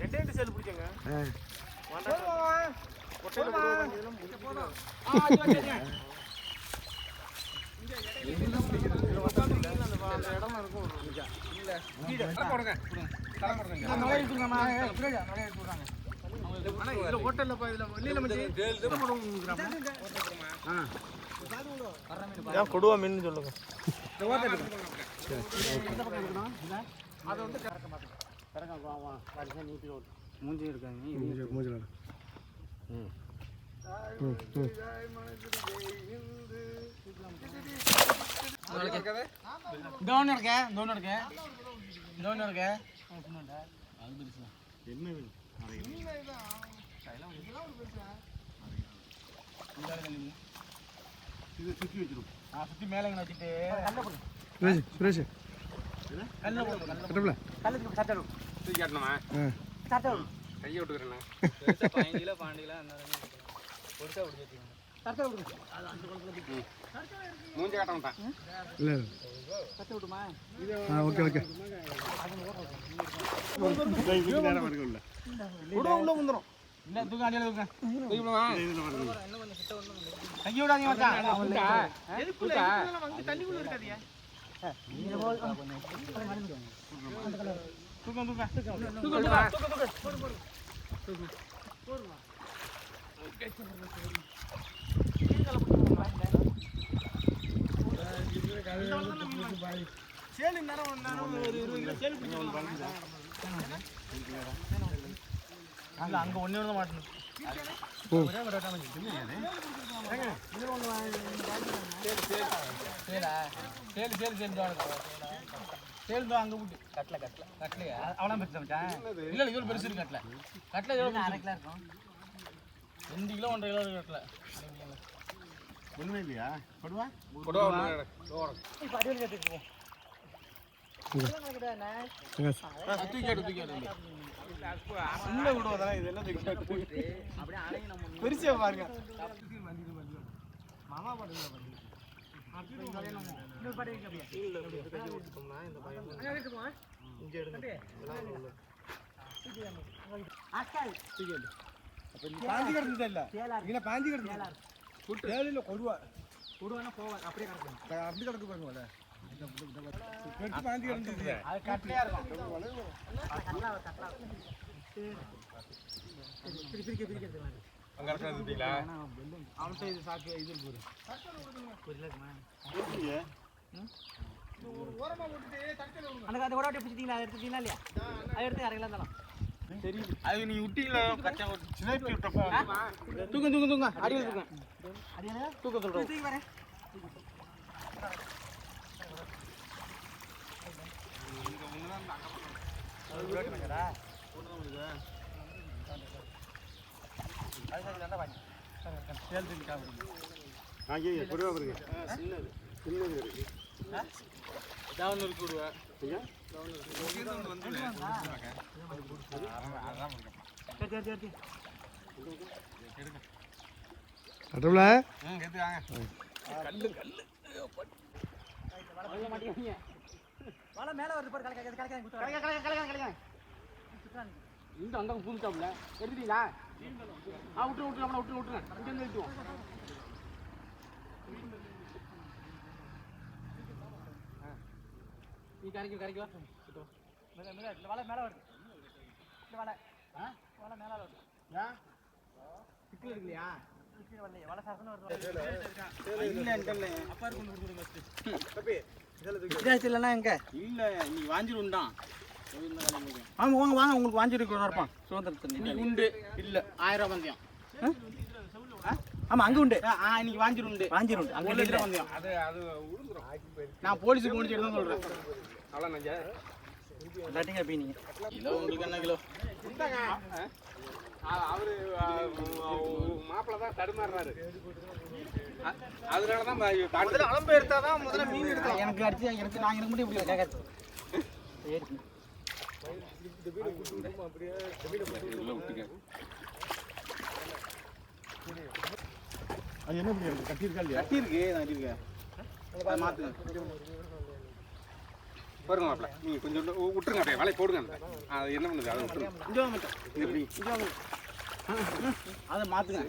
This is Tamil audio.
ரெண்டே ரெண்டு சேல் பிடிச்சங்க ஆ கொட்டையில விடுவ அந்த இருக்கும் கொடுவா மீன் சொல்லுங்க. மூஞ்சி இருக்காங்க மூஞ்சி மூஞ்சில ம் இருக்க இருக்க இருக்க இது சுத்தி வச்சிரும் சுத்தி மேல இங்க வச்சுட்டு சுரேஷ் சுரேஷ் கல்ல போடு கல்ல சட்டை தூக்கி காட்டணுமா? ஆ சட்டை கையை கிலோ பன்னெண்டு கிலோ அந்த பொருத்தா பிடிச்சி மூஞ்சி காட்ட மாட்டான். இல்லை. சட்டை விடுமா? ஆ ஓகே ஓகே. நேரம் இருக்குல்ல விடுவா உள்ள வந்துடும் இல்ல தூக்க அடியில தூக்க தூக்கிடுவா கைய விடாதீங்க மச்சான். தண்ணிக்குள்ள இருக்காதியா தூக்கம் தூக்க தூக்கிடுவா சேலு நேரம் நேரம் ஒரு இருபது கிலோ சேலு அங்க ஒண்ணு மாட்டணும் சேலா சேலு சேலு சேலு சேலு தான் அங்க விட்டு கட்டல கட்டல. கட்டலையா? அவனா பெருசா மச்சான். இல்ல இல்ல இவ்வளவு பெருசு இருக்கு கட்டல. கட்டல எவ்வளவு அரை கிலோ இருக்கும். ரெண்டு கிலோ ஒன்றரை கிலோ இருக்கு கட்டல. ஒன்றுமே இல்லையா? படுவா கொடுவா தூக்கி எடு தூக்கி எடு சின்ன விடுவதா இது என்ன கிடந்தது கிடந்தது கொடுவா கொடுவானா போவான் அப்படியே கிடக்கும் அப்படி கிடக்கு பாருங்க. பெருசு பாஞ்சி கிடந்தது அது கட்டலையா இருக்கும் அங்க இருக்கிறது அவன்கிட்ட இது சாக்கு இது இருக்கு அந்த அந்த ஓட பிடிச்சிட்டீங்களா? அதை எடுத்துட்டீங்களா இல்லையா? அதை எடுத்து அரைக்கலாம் தரலாம். அது நீ விட்டீங்களா கச்சா சினைப்பி விட்டப்ப தூக்கம் தூக்கம் தூக்கம் அடியில் தூக்கம் அடியில் தூக்கம் சொல்கிறோம் தூக்கி வரேன். சின்னது இருக்கு டவுன் வலை மேலே வருது பாரு கலக்க கலக்க கலக்க கலக்க. கலக்க கலக்க இந்த அந்த பூந்துட்டாப்ல எடுத்துட்டீங்களா? ஆ விட்டு விட்டு நம்மள விட்டு விட்டுருங்க இங்க இருந்து விட்டுவோம் நீ கரைக்கு கரைக்கு வா மேல மேல இந்த வலை மேல வருது இந்த வலை ஆ வலை மேல வருது ஏன் சிக்கல் இருக்குலையா சிக்கல் வரலையே வலை சாசனம் வருது இல்ல இல்ல அப்பா இருக்கு கொண்டு கொடுங்க தப்பி வித்தியாசம் இல்லைன்னா எங்க இல்ல நீ வாஞ்சிருந்தான் வாங்க வாங்க வாங்க. உங்களுக்கு வாஞ்சிருக்கு இருப்பான் சுதந்திரத்தை இன்னைக்கு உண்டு. இல்ல. ஆயிரம் ரூபாய் பந்தயம் ஆமா அங்க உண்டு. ஆ, இன்னைக்கு வாஞ்சிரு உண்டு. வாஞ்சிரும் அங்க ஒரு இல்ல. லட்சம் பந்தயம் அது அது நான் போலீஸுக்கு முடிச்சுட்டு தான் சொல்றேன். அவ்வளோ நஞ்சா? இல்லாட்டிங்க அப்படி நீங்க. கிலோ உங்களுக்கு என்ன கிலோ? அவரு மாப்பிள்ள தான் தடுமாறுறாரு. அதனால தான் முதல்ல அளம்பு எடுத்தா தான் முதல்ல மீன் எடுக்கலாம். எனக்கு அடிச்சு எனக்கு நான் எனக்கு மட்டும் இப்படி கேட்கறது. சரி அது என்ன பண்ணி கட்டியிருக்கா இல்லையா? கட்டி இருக்கு நான் இருக்கேன் மாத்துங்க. பாருங்க மாப்பிள்ள நீங்கள் கொஞ்சம் விட்டு- விட்டுருங்க அப்படியே வலை போடுங்க அந்த அது என்ன பண்ணுது? அதை விட்டுருங்க. இங்கே இங்கே அதை மாற்றுங்க